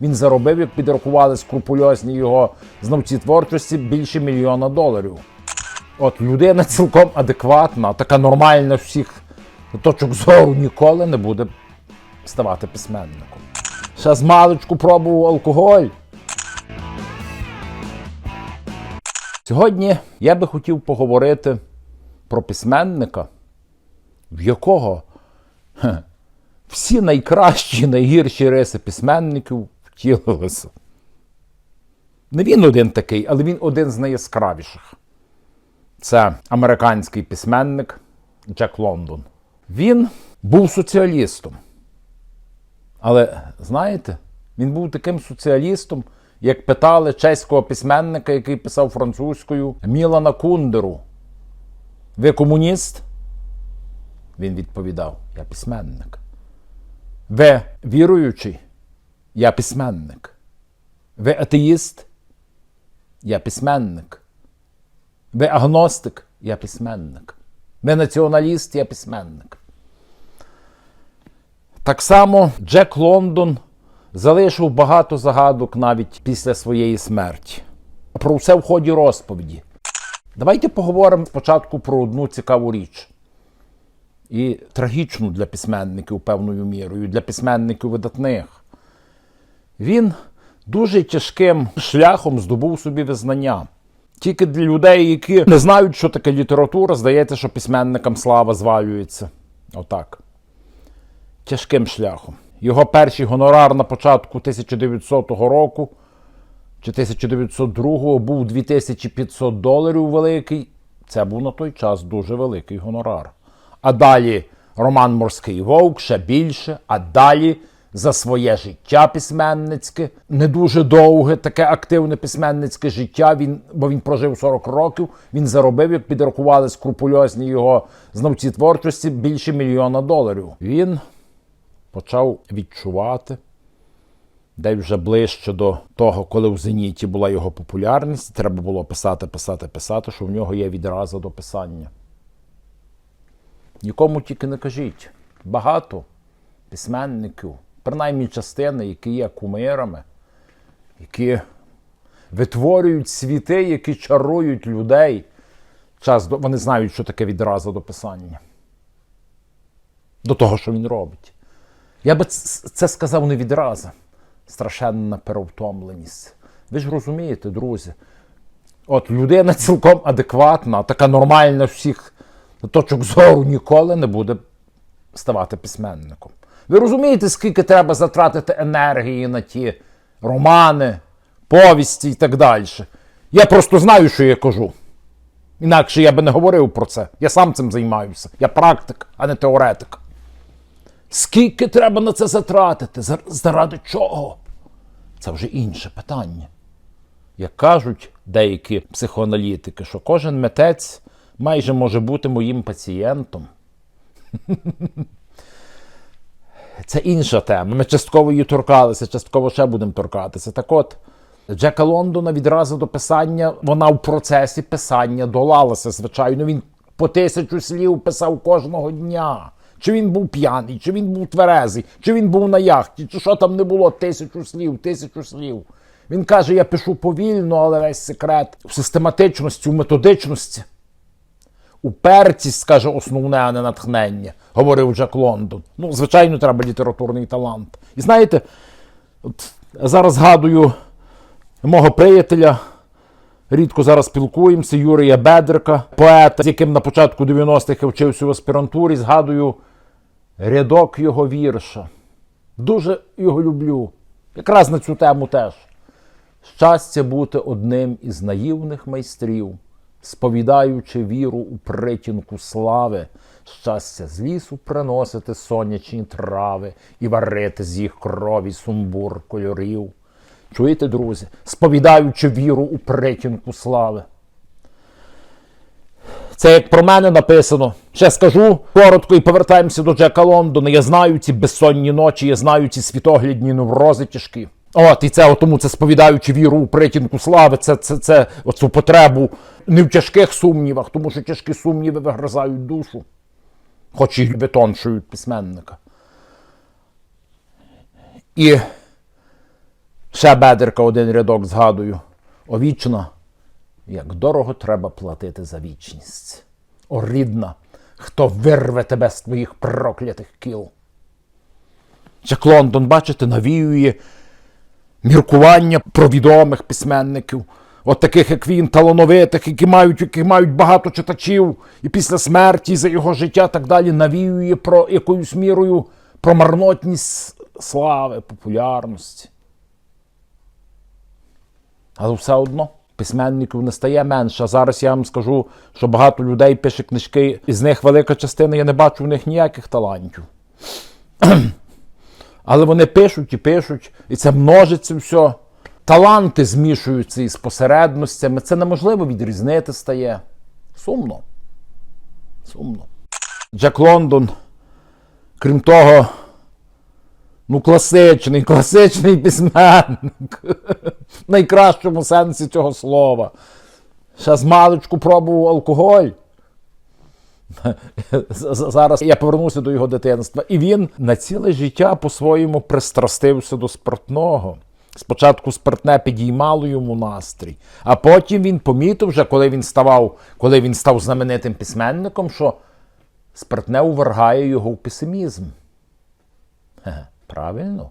Він заробив, як підрахували скрупульозні його знавці творчості, більше мільйона доларів. От людина цілком адекватна, така нормальна всіх точок зору ніколи не буде ставати письменником. Ще з маличку пробував алкоголь. Сьогодні я би хотів поговорити про письменника, в якого всі найкращі, найгірші риси письменників втілилися. Не він один такий, але він один з найяскравіших. Це американський письменник Джек Лондон. Він був соціалістом. Але знаєте, він був таким соціалістом, як питали чеського письменника, який писав французькою Мілана Кундеру. Ви комуніст? Він відповідав: Я письменник. Ви віруючий? Я письменник. Ви атеїст? Я письменник. Ви агностик? Я письменник. Ви націоналіст, я письменник. Так само Джек Лондон залишив багато загадок навіть після своєї смерті. Про все в ході розповіді. Давайте поговоримо спочатку про одну цікаву річ. І трагічну для письменників певною мірою, для письменників видатних. Він дуже тяжким шляхом здобув собі визнання. Тільки для людей, які не знають, що таке література, здається, що письменникам слава звалюється. Отак. Тяжким шляхом. Його перший гонорар на початку 1900 року чи 1902 був 2500 доларів великий. Це був на той час дуже великий гонорар. А далі роман Морський Вовк ще більше, а далі за своє життя письменницьке, не дуже довге, таке активне письменницьке життя. Він, бо він прожив 40 років. Він заробив, як підрахували скрупульозні його знавці творчості, більше мільйона доларів. Він почав відчувати, де вже ближче до того, коли в Зеніті була його популярність, треба було писати, писати, писати, що в нього є відразу до писання. Нікому тільки не кажіть. Багато письменників, принаймні частини, які є кумирами, які витворюють світи, які чарують людей. Час. Вони знають, що таке відразу до писання. До того, що він робить. Я би це сказав не відразу. Страшенна перевтомленість. Ви ж розумієте, друзі. От людина цілком адекватна, така нормальна всіх точок зору ніколи не буде ставати письменником. Ви розумієте, скільки треба затратити енергії на ті романи, повісті і так далі. Я просто знаю, що я кажу. Інакше я би не говорив про це. Я сам цим займаюся. Я практик, а не теоретик. Скільки треба на це затратити? Заради чого? Це вже інше питання. Як кажуть деякі психоаналітики, що кожен митець майже може бути моїм пацієнтом. Це інша тема. Ми частково її торкалися, частково ще будемо торкатися. Так от, Джека Лондона відразу до писання, вона в процесі писання долалася. Звичайно, він по тисячу слів писав кожного дня. Чи він був п'яний, чи він був тверезий, чи він був на яхті, чи що там не було, тисячу слів, тисячу слів. Він каже: я пишу повільно, але весь секрет в систематичності, у методичності. Упертість, каже, основне, а не натхнення, говорив Джек Лондон. Ну, звичайно, треба літературний талант. І знаєте, от зараз згадую мого приятеля, рідко зараз спілкуємося, Юрія Бедрика, поета, з яким на початку 90-х я вчився в аспірантурі, згадую рядок його вірша. Дуже його люблю. Якраз на цю тему теж. Щастя бути одним із наївних майстрів, сповідаючи віру у притінку слави, щастя з лісу приносити сонячні трави і варити з їх крові сумбур кольорів. Чуєте, друзі? Сповідаючи віру у притінку слави. Це як про мене написано. Ще скажу коротко і повертаємося до Джека Лондона. Я знаю ці безсонні ночі, я знаю ці світоглядні неврози тяжкі. От, і це тому це сповідаючи віру у притінку слави, це, це, це оцю потребу не в тяжких сумнівах, тому що тяжкі сумніви вигризають душу, хоч і витоншують письменника. І ще бедерка один рядок згадую. О вічна, як дорого треба платити за вічність. О рідна, хто вирве тебе з твоїх проклятих кіл. Джек Лондон, бачите, навіює міркування про відомих письменників, от таких, як він, талановитих, які мають, які мають багато читачів, і після смерті за його життя так далі навіює про якоюсь мірою про марнотність слави, популярності. Але все одно письменників не стає менше. А зараз я вам скажу, що багато людей пише книжки, із них велика частина, я не бачу в них ніяких талантів. Але вони пишуть і пишуть, і це множиться все. Таланти змішуються із посередностями. Це неможливо відрізнити стає. Сумно. Сумно. Джек Лондон, крім того, ну, класичний, класичний письменник. В найкращому сенсі цього слова. Ще з маличку пробував алкоголь. Зараз я повернуся до його дитинства. І він на ціле життя по-своєму пристрастився до спиртного. Спочатку спиртне підіймало йому настрій, а потім він помітив, вже коли він ставав, коли він став знаменитим письменником, що спиртне увергає його в песимізм. Правильно?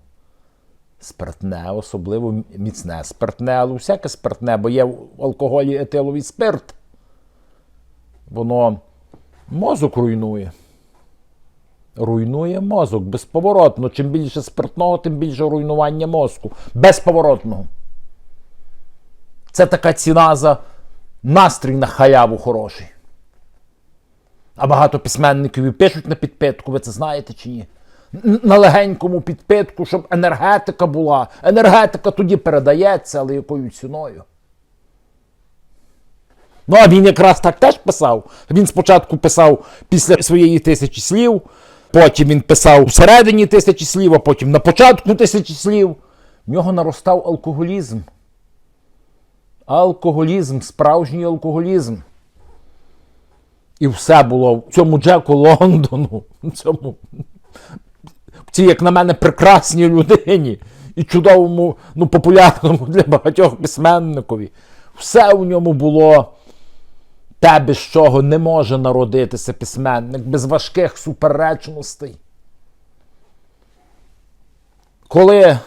Спиртне, особливо міцне спиртне, але всяке спиртне, бо є в алкоголі етиловий спирт. Воно мозок руйнує. Руйнує мозок безповоротно. Чим більше спиртного, тим більше руйнування мозку. Безповоротного. Це така ціна за настрій на халяву хороший. А багато письменників і пишуть на підпитку, ви це знаєте чи ні? На легенькому підпитку, щоб енергетика була. Енергетика тоді передається, але якою ціною? Ну, а він якраз так теж писав. Він спочатку писав після своєї тисячі слів, потім він писав всередині тисячі слів, а потім на початку тисячі слів. В нього наростав алкоголізм. Алкоголізм, справжній алкоголізм. І все було в цьому Джеку Лондону, в цьому, в цій, як на мене, прекрасній людині і чудовому, ну, популярному для багатьох письменникові. Все у ньому було те, без чого не може народитися письменник, без важких суперечностей. Коли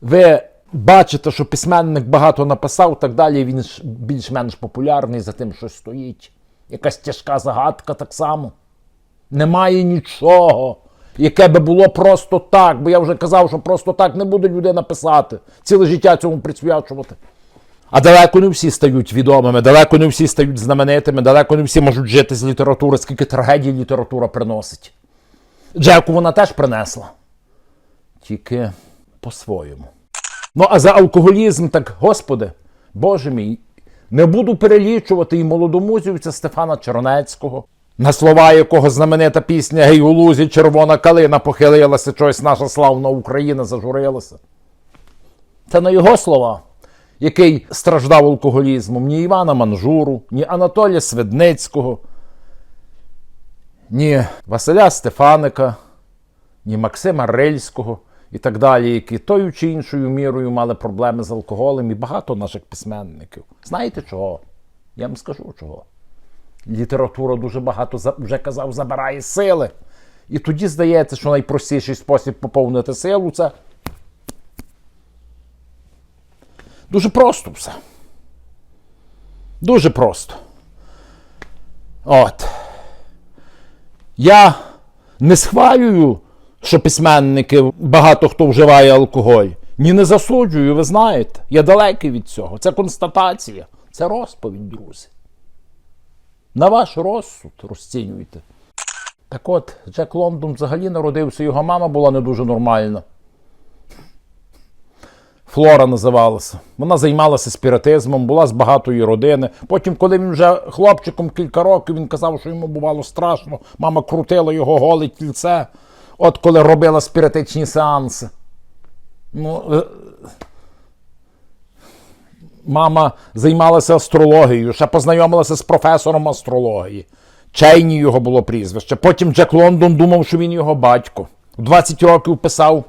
ви бачите, що письменник багато написав, так далі, він більш-менш популярний за тим, що стоїть. Якась тяжка загадка так само. Немає нічого, яке би було просто так, бо я вже казав, що просто так не буде людина писати, ціле життя цьому присвячувати. А далеко не всі стають відомими, далеко не всі стають знаменитими, далеко не всі можуть жити з літератури, скільки трагедій література приносить. Джеку вона теж принесла. Тільки по-своєму. Ну, а за алкоголізм, так, господи, Боже мій, не буду перелічувати і молодомузівця Стефана Чернецького, на слова якого знаменита пісня Гей у лузі червона калина похилилася, чогось наша славна Україна зажурилася. Це на його слова, який страждав алкоголізмом, ні Івана Манжуру, ні Анатолія Свидницького, ні Василя Стефаника, ні Максима Рильського і так далі, які тою чи іншою мірою мали проблеми з алкоголем, і багато наших письменників. Знаєте чого? Я вам скажу чого. Література дуже багато, вже казав, забирає сили. І тоді здається, що найпростіший спосіб поповнити силу це Дуже просто все. Дуже просто. От. Я не схвалюю, що письменники багато хто вживає алкоголь. Ні, не засуджую, ви знаєте. Я далекий від цього. Це констатація, це розповідь, друзі. На ваш розсуд розцінюйте. Так от, Джек Лондон взагалі народився, його мама була не дуже нормальна. Флора називалася. Вона займалася спіритизмом, була з багатої родини. Потім, коли він вже хлопчиком кілька років, він казав, що йому бувало страшно. Мама крутила його голе тільце. От коли робила спіритичні сеанси. Ну, е, мама займалася астрологією, ще познайомилася з професором астрології. Чейні його було прізвище. Потім Джек Лондон думав, що він його батько. В 20 років писав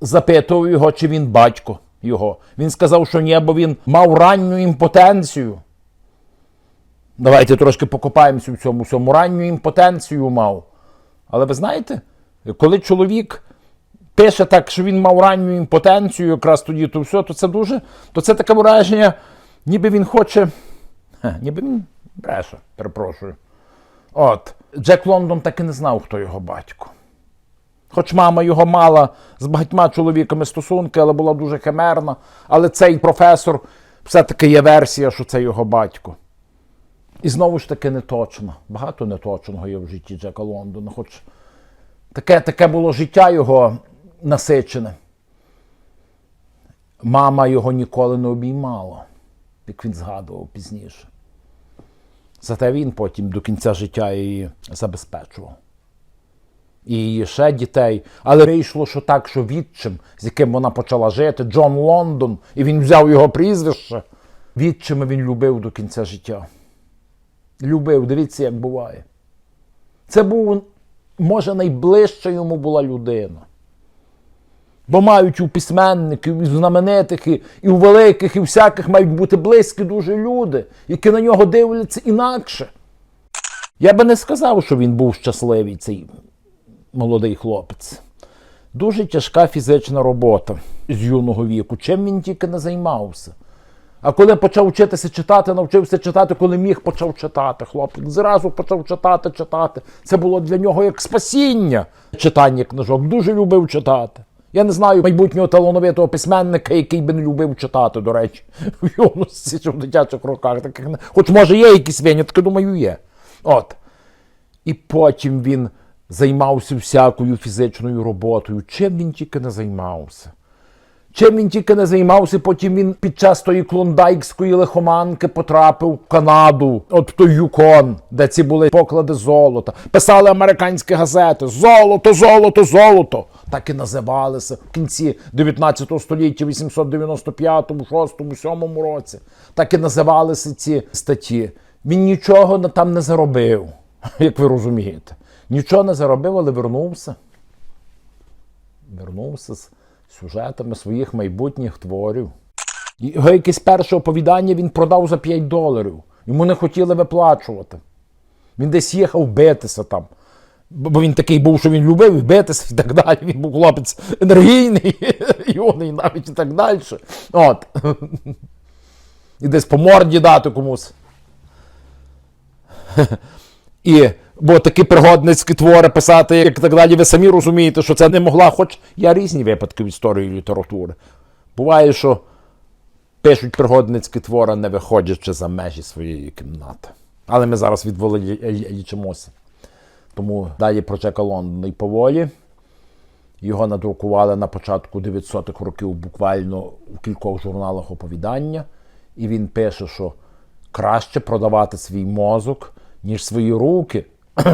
запитував його, чи він батько його. Він сказав, що ні, бо він мав ранню імпотенцію. Давайте трошки покопаємося в цьому всьому. Ранню імпотенцію мав. Але ви знаєте, коли чоловік пише так, що він мав ранню імпотенцію, якраз тоді то все, то це дуже, то це таке враження, ніби він хоче. Хе, ніби він бреше, перепрошую. От, Джек Лондон так і не знав, хто його батько. Хоч мама його мала з багатьма чоловіками стосунки, але була дуже химерна. Але цей професор все-таки є версія, що це його батько. І знову ж таки не точно. Багато неточного є в житті Джека Лондона. Хоч таке, таке було життя його насичене. Мама його ніколи не обіймала, як він згадував пізніше. Зате він потім до кінця життя її забезпечував. І ще дітей. Але вийшло, що так, що відчим, з яким вона почала жити, Джон Лондон, і він взяв його прізвище. Відчима він любив до кінця життя. Любив, дивіться, як буває. Це був, може, найближча йому була людина. Бо мають у письменників, і знаменитих, і, і у великих, і всяких мають бути близькі дуже люди, які на нього дивляться інакше. Я би не сказав, що він був щасливий, цей молодий хлопець. Дуже тяжка фізична робота з юного віку. Чим він тільки не займався. А коли почав вчитися читати, навчився читати, коли міг почав читати. Хлопець зразу почав читати, читати. Це було для нього як спасіння. Читання книжок. Дуже любив читати. Я не знаю майбутнього талановитого письменника, який би не любив читати, до речі, в юності чи в дитячих роках. Таких. Хоч може є якісь винятки, думаю, є. От. І потім він займався всякою фізичною роботою. Чим він тільки не займався. Чим він тільки не займався, потім він під час тої клондайкської лихоманки потрапив в Канаду, от в той Юкон, де ці були поклади золота. Писали американські газети: Золото, золото, золото. Так і називалися в кінці 19 століття, 895, 6, 7 році. Так і називалися ці статті. Він нічого там не заробив, як ви розумієте. Нічого не заробив, але вернувся. Вернувся з сюжетами своїх майбутніх творів. Його якесь перше оповідання він продав за 5 доларів. Йому не хотіли виплачувати. Він десь їхав битися там. Бо він такий був, що він любив битися і так далі. Він був хлопець енергійний, юний навіть і так далі. От. І десь по морді дати комусь. І бо такі пригодницькі твори писати, як так далі, ви самі розумієте, що це не могла, хоч я різні випадки в історії літератури. Буває, що пишуть пригодницькі твори, не виходячи за межі своєї кімнати. Але ми зараз відволічимося. Тому далі про Джека Лондона і поволі. Його надрукували на початку 900-х років буквально у кількох журналах оповідання. І він пише, що краще продавати свій мозок, ніж свої руки.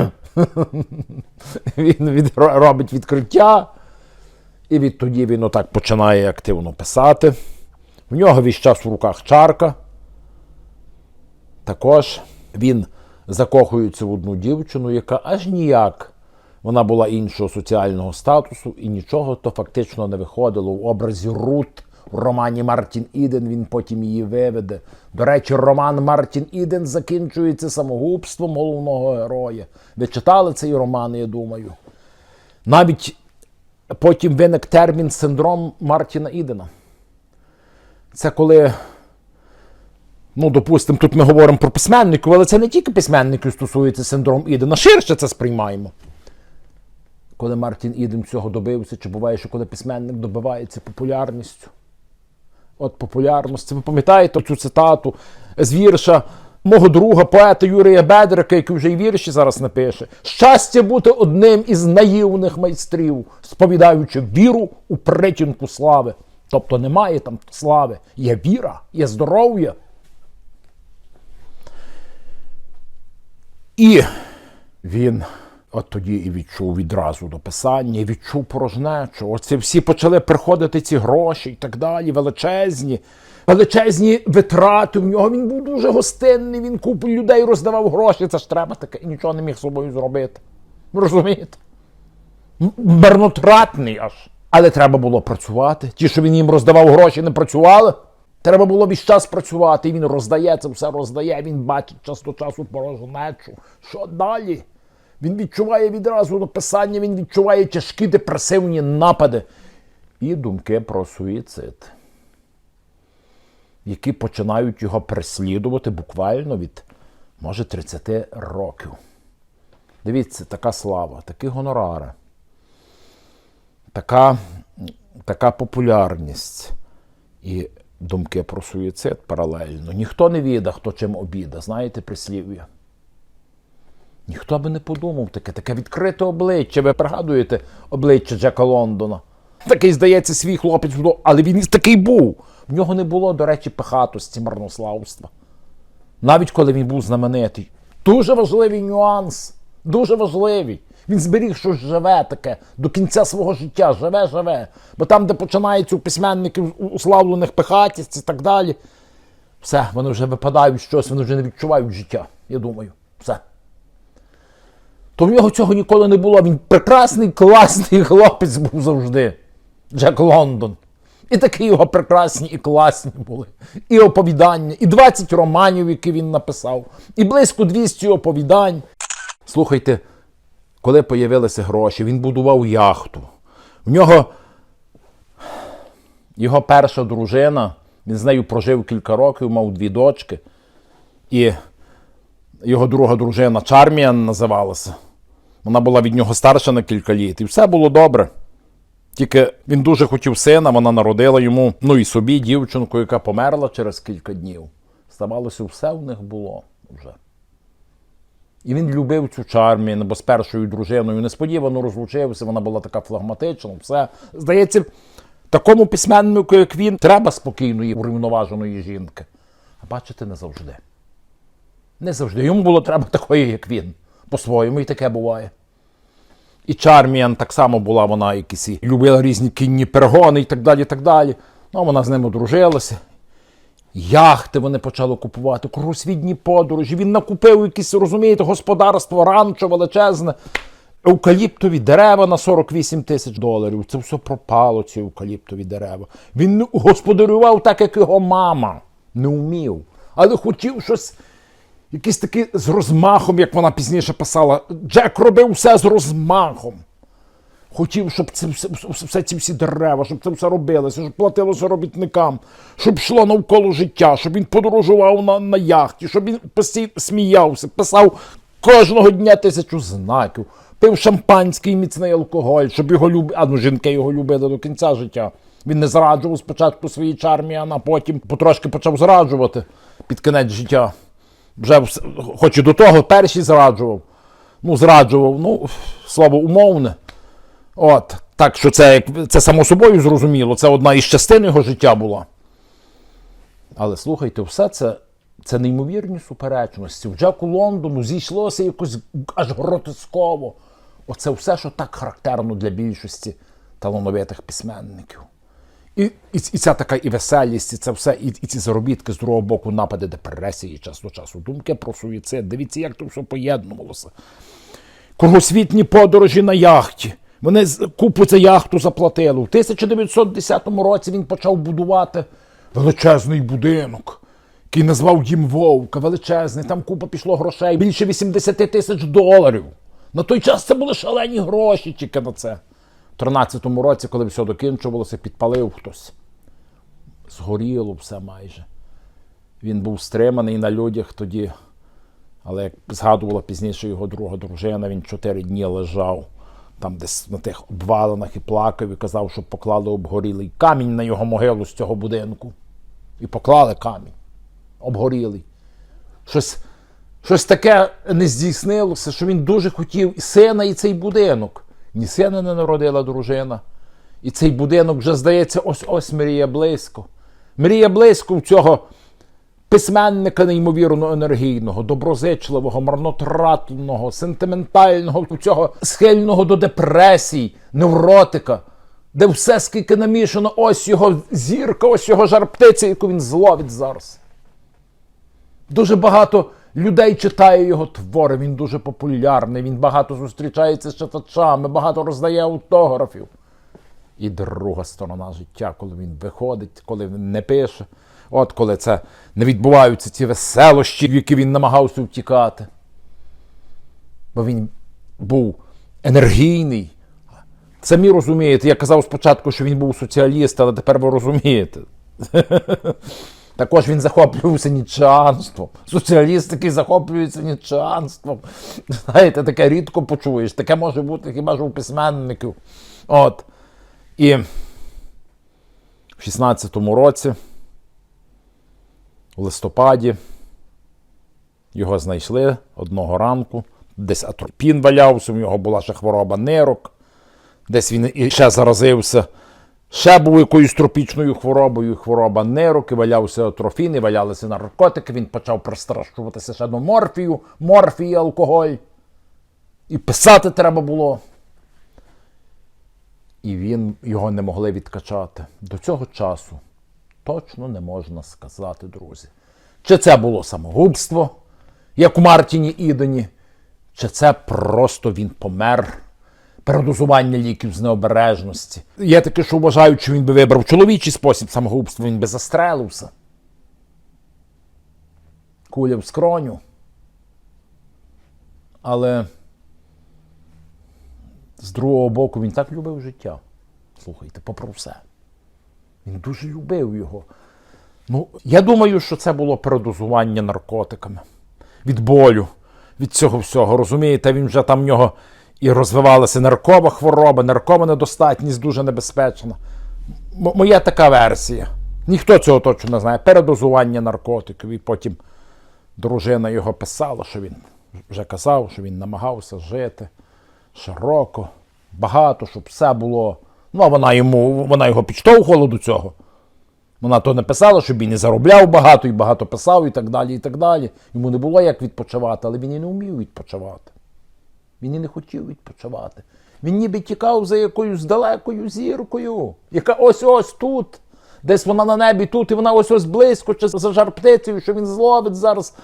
він від, робить відкриття, і відтоді він отак починає активно писати. В нього весь час в руках чарка. Також він закохується в одну дівчину, яка аж ніяк вона була іншого соціального статусу, і нічого то фактично не виходило в образі Рут в романі Мартін Іден. Він потім її виведе. До речі, роман Мартін Іден закінчується самогубством головного героя. Ви читали цей роман, я думаю. Навіть потім виник термін синдром Мартіна Ідена. Це коли ну, допустимо, тут ми говоримо про письменників, але це не тільки письменників стосується синдром Ідена, ширше це сприймаємо. Коли Мартін Іден цього добився, чи буває, що коли письменник добивається популярністю? От популярності. Ви пам'ятаєте цю цитату з вірша мого друга, поета Юрія Бедрика, який вже й вірші зараз напише. Щастя бути одним із наївних майстрів, сповідаючи віру у притінку слави. Тобто немає там слави, є віра, є здоров'я. І він от тоді і відчув відразу до писання, і відчув порожнечу. Оце всі почали приходити ці гроші і так далі, величезні, величезні витрати. В нього він був дуже гостинний, він купу людей роздавав гроші. Це ж треба таке, і нічого не міг з собою зробити. Розумієте? Марнотратний аж. Але треба було працювати. Ті, що він їм роздавав гроші, не працювали. Треба було весь час працювати. І він роздає це все роздає. Він бачить час до часу порожнечу. Що далі? Він відчуває відразу написання, він відчуває тяжкі депресивні напади і думки про суїцид, які починають його переслідувати буквально від, може, 30 років. Дивіться, така слава, такі гонорари, така, така популярність і думки про суїцид паралельно. Ніхто не віда, хто чим обіда, знаєте, прислів'я. Ніхто би не подумав таке, таке відкрите обличчя. Ви пригадуєте обличчя Джека Лондона? Такий, здається, свій хлопець, було, але він такий був. В нього не було, до речі, пихатості, марнославства. Навіть коли він був знаменитий. Дуже важливий нюанс. Дуже важливий. Він зберіг щось живе таке до кінця свого життя, живе, живе. Бо там, де починається у письменників уславлених пихатість і так далі, все, вони вже випадають щось, вони вже не відчувають життя, я думаю. То в нього цього ніколи не було. Він прекрасний, класний хлопець був завжди. Джек Лондон. І такі його прекрасні і класні були. І оповідання, і 20 романів, які він написав, і близько 200 оповідань. Слухайте, коли появилися гроші, він будував яхту. В нього його перша дружина, він з нею прожив кілька років, мав дві дочки. І його друга дружина Чарміан називалася. Вона була від нього старша на кілька літ. І все було добре. Тільки він дуже хотів сина, вона народила йому, ну і собі дівчинку, яка померла через кілька днів. Здавалося, все в них було вже. І він любив цю Чармін, бо з першою дружиною несподівано розлучився, вона була така флагматична, все. Здається, такому письменнику, як він, треба спокійної, урівноваженої жінки. А бачите, не завжди. Не завжди. Йому було треба такої, як він. По-своєму, і таке буває. І Чарміан так само була вона якісь і любила різні кінні перегони і так далі. і так далі. Ну, вона з ним одружилася. Яхти вони почали купувати, кругосвітні подорожі. Він накупив якісь, розумієте, господарство ранчо величезне. Евкаліптові дерева на 48 тисяч доларів. Це все пропало, ці евкаліптові дерева. Він господарював так, як його мама. Не вмів. Але хотів щось, якийсь такий з розмахом, як вона пізніше писала. Джек робив все з розмахом. Хотів, щоб це все, все ці всі дерева, щоб це все робилося, щоб платилося робітникам, щоб йшло навколо життя, щоб він подорожував на, на яхті, щоб він постійно сміявся, писав кожного дня тисячу знаків, пив шампанський міцний алкоголь, щоб його любили, а ну жінки його любили до кінця життя. Він не зраджував спочатку своїй чармі, а потім потрошки почав зраджувати під кінець життя. Вже хоч і до того перший зраджував. Ну, зраджував, ну, слово умовне. От, так що це, це само собою зрозуміло, це одна із частин його життя була. Але слухайте, все це, це неймовірні суперечності. В Джеку Лондону зійшлося якось аж гротесково. Оце все, що так характерно для більшості талановитих письменників. І, і, і ця така і веселість, і це все, і, і ці заробітки з другого боку, напади депресії час до часу, думки про суїцид. Дивіться, як це все поєднувалося кругосвітні подорожі на яхті. Вони купу за яхту заплатили. У 1910 році він почав будувати величезний будинок, який назвав Дім Вовка. Величезний, там купа пішло грошей, більше 80 тисяч доларів. На той час це були шалені гроші тільки на це. У 13-му році, коли все докінчувалося, підпалив хтось. Згоріло все майже. Він був стриманий на людях тоді. Але як згадувала пізніше його друга дружина, він чотири дні лежав там десь на тих обвалинах і плакав і казав, що поклали обгорілий камінь на його могилу з цього будинку. І поклали камінь. Обгорілий. Щось, щось таке не здійснилося, що він дуже хотів і сина, і цей будинок. Ні сина не народила дружина. І цей будинок вже, здається, ось ось мріє близько. Мріє близько в цього письменника неймовірно енергійного, доброзичливого, марнотратного, сентиментального, цього схильного до депресій, невротика, де все скільки намішано, ось його зірка, ось його жар птиця, яку він зловить зараз. Дуже багато людей читає його твори, він дуже популярний, він багато зустрічається з читачами, багато роздає автографів. І друга сторона життя, коли він виходить, коли він не пише. От коли це не відбуваються ці веселощі, в які він намагався втікати. Бо він був енергійний. Самі розумієте, я казав спочатку, що він був соціаліст, але тепер ви розумієте. Також він захоплювався нічанством. Соціаліст такий захоплюється нічанством. Знаєте, таке рідко почуєш. Таке може бути хіба ж у письменників. От. І в 16-му році, в листопаді, його знайшли одного ранку. Десь атропін валявся, у нього була ще хвороба нирок. Десь він ще заразився. Ще був якоюсь тропічною хворобою, хвороба нирок, валявся атрофін, і валялися наркотики. Він почав пристрашуватися ще до морфію, морфії, алкоголь. І писати треба було. І він його не могли відкачати. До цього часу точно не можна сказати, друзі. Чи це було самогубство, як у Мартіні Ідені, чи це просто він помер передозування ліків з необережності. Є таке, що вважають, що він би вибрав чоловічий спосіб самогубства, він би застрелився. Куля в скроню. Але з другого боку він так любив життя. Слухайте, попри все. Він дуже любив його. Ну, я думаю, що це було передозування наркотиками. Від болю, від цього всього. Розумієте, він вже там в нього і розвивалася наркова хвороба, наркова недостатність дуже небезпечна. Моя така версія. Ніхто цього точно не знає. Передозування наркотиків. І потім дружина його писала, що він вже казав, що він намагався жити широко, багато, щоб все було. Ну, а вона йому, вона його підштовхувала до цього. Вона то не писала, щоб він і заробляв багато, і багато писав, і так далі, і так далі. Йому не було як відпочивати, але він і не вмів відпочивати. Він і не хотів відпочивати. Він ніби тікав за якоюсь далекою зіркою, яка ось ось тут. Десь вона на небі тут, і вона ось ось близько, чи за жар-птицею, що він зловить зараз.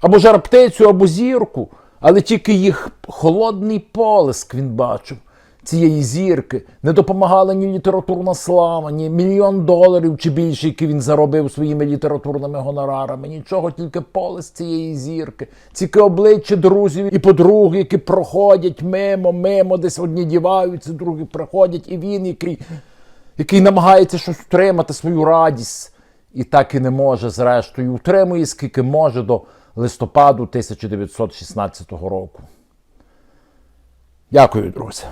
Або жар-птицю, або зірку. Але тільки їх холодний полиск він бачив цієї зірки. Не допомагала ні літературна слава, ні мільйон доларів чи більше, які він заробив своїми літературними гонорарами. Нічого, тільки полиск цієї зірки. Тільки обличчя друзів і подруг, які проходять мимо, мимо, десь одні діваються, другі приходять, і він, який, який намагається щось утримати свою радість. І так і не може, зрештою, утримує скільки може до листопаду 1916 року. Дякую, друзі.